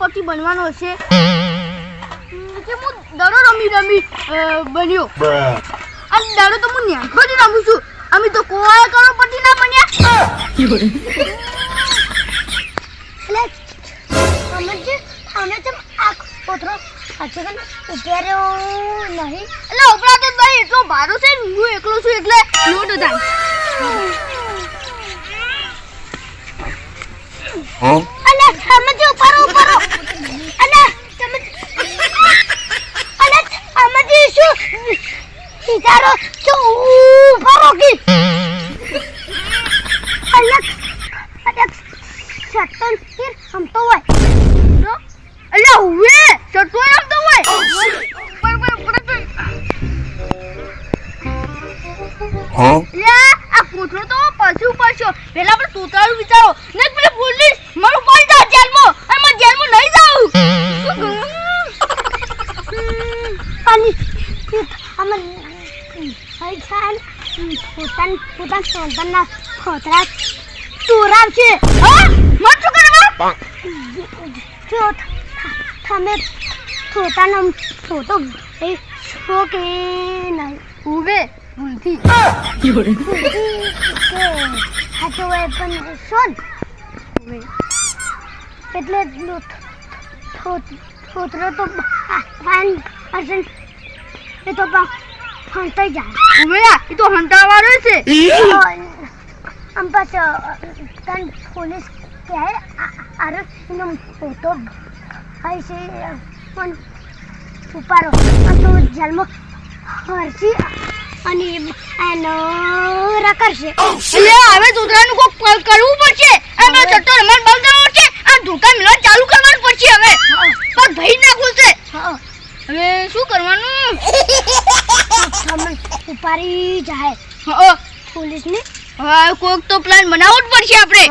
કરોડપતિ બનવાનો છે. કે હું દડો રમી રમી બન્યો. આ દડો તો હું ન્યાંઠોથી રમું છું. અમે તો કોઈ કરોડપતિ ના બન્યા. એટલે અમે જે અમે જેમ આખ પોતરો સાચે કે ઉભેર્યો નહીં. એટલે ઉપરા તો ભાઈ એટલો ભારો છે ને હું એકલો છું એટલે લોટ થાય અલે અમે જે ઉપર ઉપર અલે તમે અલે અમે જે શું વિચારો શું ઉપર કી અલે અલે સટન ફિર હમ તો હોય. તો એટલે હુએ ચટકો રમતો હોય. પર પર પર પર એટલે આ કોથળો તો પાછું પાછો પેલા આપણે તોતાળું વિચારો ને પેલી પોલીસ મારું પડી જા જેલમાં અને મારે જેલમાં નહીં જાઉં. શું કરું? અને અમે હઈ ખાન પોતાન પોતાન સંતાનના ખોતરા ચોરાવ છે મારે શું કરવા? જો તમે પોતાનો ફોટો એ કે નહીં? હુવે ભૂલથી. સાચો હોય પણ શોધ. હુવે એટલે છોતરો તો ફાન પર્સન એ તો જાય હુવે એ તો હંતાવાળો છે આમ પાછો તન પોલીસ કહે અરે એનો ફોટો હોય છે પણ ઉપાડો. આ તો જેલમાં હરસી અને એનો રકરશે એટલે હવે તોતરાનું કોક કરવું પડશે. અને પેલો ચટ્ટો રમણ બંધ કરવો પડશે આ ધોકા મિલવા ચાલુ કરવાનું પડશે હવે પણ ભાઈ ના ખુલશે હા હવે શું કરવાનું તમે ઉપાડી જાય. હા પોલીસને? હવે કોક તો પ્લાન બનાવવો જ પડશે આપણે.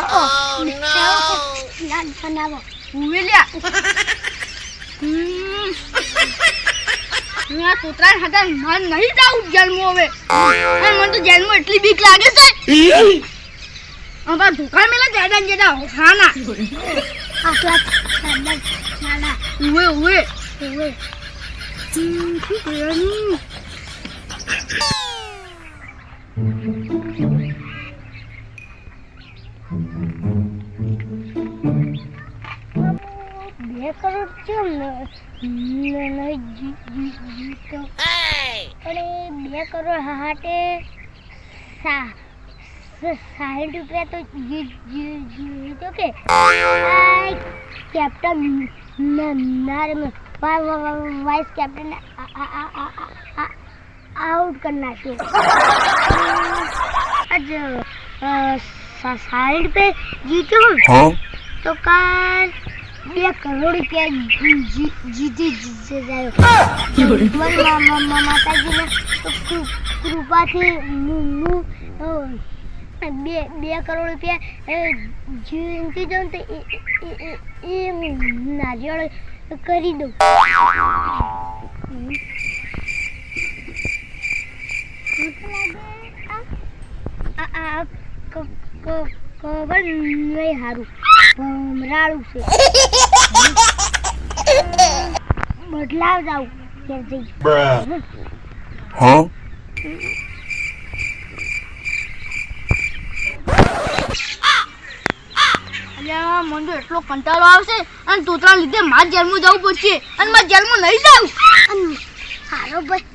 પ્લાન બનાવો હુવે લ્યા હમ. હું આ તોતરાને હાથે માર નહીં જાઉં જેલમાં હવે. મને તો જેલમાં એટલી બીક લાગે છે. અમારા ધોકા મેલા જાડા ને જાડા હાના આટલા નાના ઉવે ઉવે. શું કરવાનું? બે કરોડ કેમ જીતો અરે બે કરોડ હાટે સા સ- સાઠ રૂપિયા તો જીતો કે કેપ્ટન નાર વાઇસ કેપ્ટન આઉટ કરી નાખ્યો આજ સાઈડ પે જીત્યું તો કાલ બે કરોડ રૂપિયા જીતી જીતે જાય માતાજીને કૃપાથી હું બે બે કરોડ રૂપિયા જીતી જાઉં તો એ- નારિયેળ કરી દઉં હમ. શું તો લાગે આ? આ આ ક- ક- ખબર નહીં સારું ભમરાળું છે. બદલાવ જાવ ઘેર જઈ. Bruh. અલ્યા મને તો એટલો કંટાળો આવશે. અને તોતરા લીધે મારે જેલમાં જવું પડશે. અને મારે જેલમાં નહીં જાઉં. અને હારો ભાઈ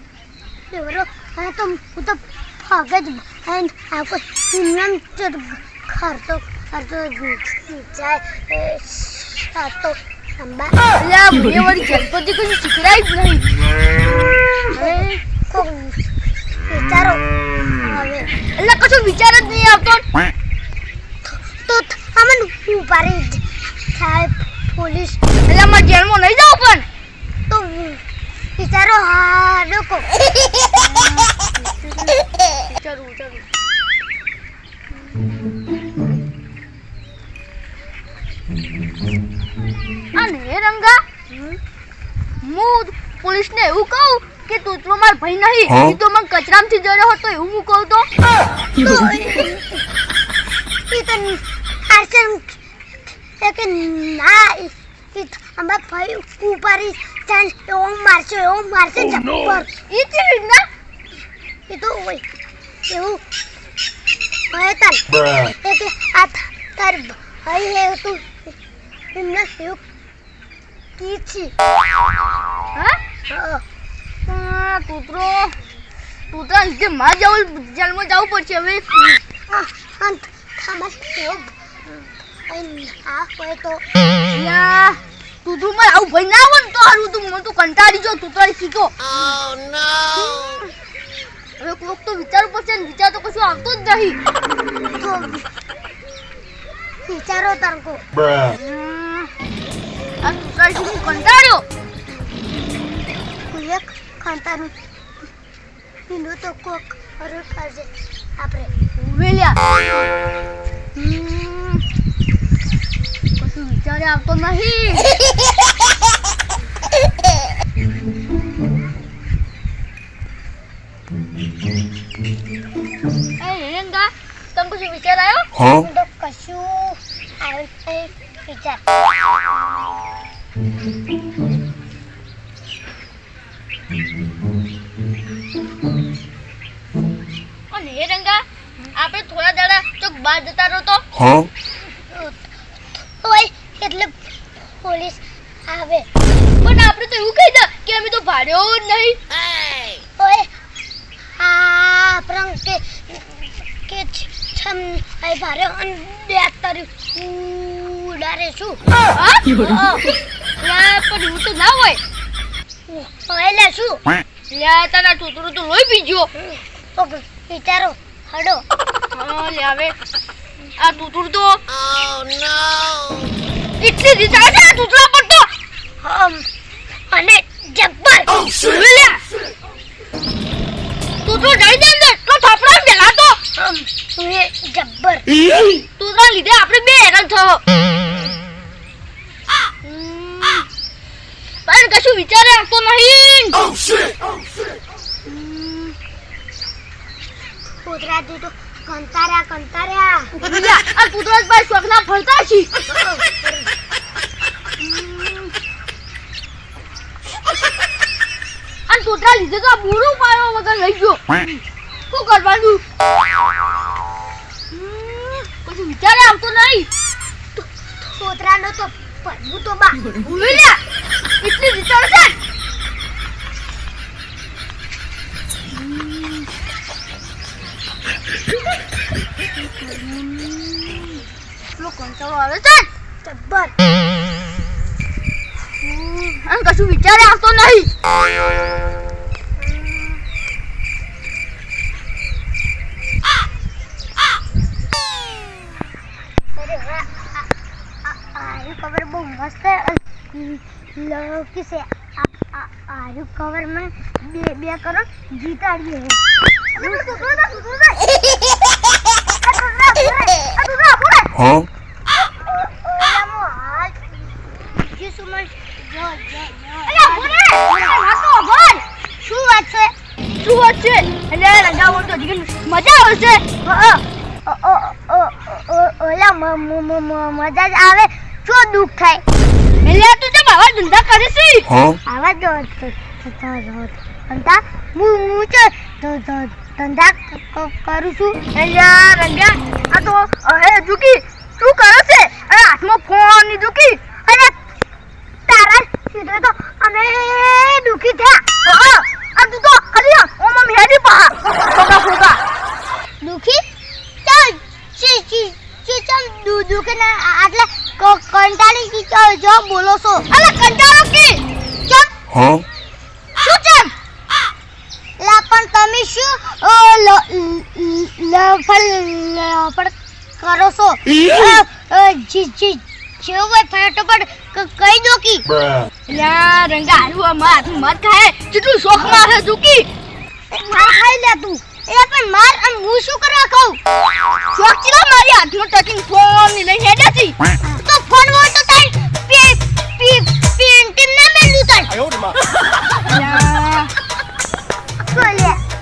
દેવરો અને તો હું તો ફગે જ અને આ કોઈ ઇનામ વિચારો હવે એટલે કશું વિચાર જ નહીં આવતો તો અમન ઉપાડી થાય પોલીસ એટલે મારે જેલમાં નહીં જાઉં પણ તો વિચારો. હા લોકો જરૂર ચલું અને રંગા? હું પોલીસને એવું કહું કે તું તો માર ભાઈ નહીં એ તો મને કચરામથી જડ્યો હતો એવું હું કહું તો. તો એ તો એ કે ના આમાં ભાઈ ઉપાડી ચાલ એવો મારશે એવો મારશે ચપ્પર એ કેવી રીતના? એ તો હોય. એવું. હોય તાર એ કે આ તાર ભાઈ હે તું એમને એવું કી છે? હા? કૂતરો કૂતરા લીધે માં જવું જેલમાં જવું પડશે હવે. આ અંત ખામા એવું અહીં આ હોય તો યા કૂતરું માં આવું ભાઈ ના હોય ને તો હારું તું મને તો કંટાળી જો કૂતરાની શીખો. હવે કોક તો વિચાર પડશે ને વિચાર તો કશું આવતો જ નહીં. વિચારો તરકો. આ કૂતરાની શીખું કંટાળ્યો કુલે ખાંતાનું એનું તો કોક અરે કરજે આપણે હમ, કશું વિચારે આવતો નહીં. તને કશું વિચાર આવ્યો? હું. કશું વિચાર. અને રંગા આપણે થોડા દાડા ચોક બહાર જતા રહો તો? ઓય એટલે પોલીસ આવે. પણ આપણે તો એવું કહી દે કે અમે તો ભાડ્યો જ નહીં. ઓય આ પ્રંગ કે કે છમ આઈ ભારે અન દેખ તારી ઉડારે હા. લા, એવું તો ના હોય. એટલે શું? લ્યા તારા ટૂતરું તો લોહી પીજો ઓકે વિચારો હડો. લે હવે. આ ટૂતરું તો એટલી રીતા છે આ ટૂતરા પર તો. અને જબ્બર. ટૂતરું જઈ દે ને તો થાપડા પેલા તો. જબ્બર. ટૂતરા લીધે આપણે બે હેરાન થયો પણ કશું વિચારે આવતો નહીં. Oh shit! તો કંતાર્યા કંતાર્યા. આ ટૂતરા જ ફરતા છે. અને ટોટરા લીધે તો બુરું વગર લઈ ગયો. શું કરવાનું? કશું વિચારે આવતો નહીં. કૂતરાનો તો પડવું તો બા ભૂલી લ્યા. એટલી વિચાર છે એટલો કંટાળો આવે છે જબ્બર અને કશું વિચારે આવતો નહીં અરે વાહ આ- આ- આયુ કવર બહુ મસ્ત લકી છે આ- આ- આયુ કવરમાં બે બે કરોડ જીતાડીએ હે. આ કૂતરો દા, કૂતરો દા. આ કૂતરો દા, પૂરે. આ કૂતરો પૂરે. Huh? ઓ- ઓલામાં હાથ બીજું શું મન જો જો જો અલ્યા ભૂરે વાતો ભર શું વાત છે વાત છે બે બે મજા આવશે હા? ઓ- ઓ- ઓલા મજા જ આવે. શું દુઃખ થાય? બાવા ધંધા કરે છે? આવા ધંધા હું હું છે? ધંધા કરું છું. એટલે રંગા આ તો અહે જુકી શું કરે છે? અરે હાથમાં ફોનની જુકી અને તારા લીધે તો અમે દુઃખી થયા હા આ તું તો ખાલી ઓમ ઓમ હેડી પા ફોકા ફોકા દુઃખી ચાલ ચી ચી ચી ચાલ દુ દુઃખી ને આ- આટલે ક- કંટાળી ચાલ જો બોલો છો. અલે કંટાળો કે ચમ Huh? શું ચમ લા પણ તમે શું લફડ લફડ કરો છો? જી જી જેવું હોય ફટાફટ કહી દો કી. Bruh. યા રંગા આ માર મત ખાય. કેટલું શોખમાં હે જુકી માર ખાઈ લે તું. એ પણ માર આમ હું શું કરવા કહું શોખ ચીલા મારી હાથમાં ટચિંગ ફોન લઈને હેડ્યા છી? તો ફોન વો તો તાર પેન્ટિંગ ના મેલું તાર બોલે